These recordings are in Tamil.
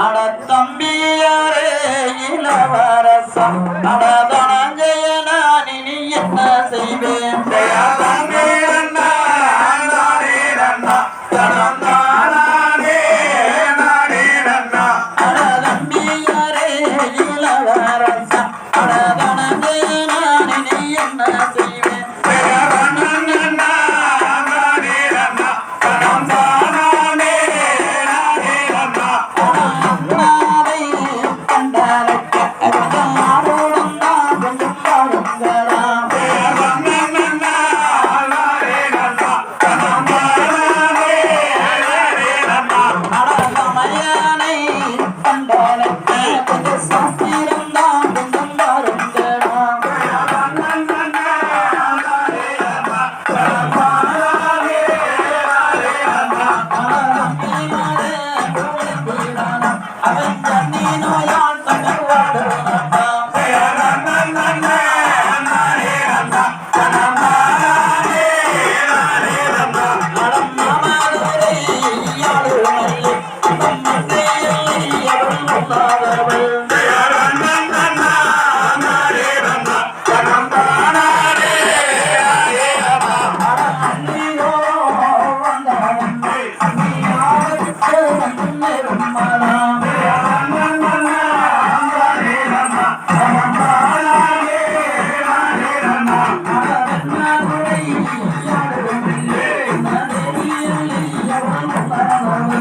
அட தம்பியாரே இளவரசம் அட தனஞ்சய நான் இனி என்ன செய்வேன்?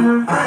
Mm-hmm.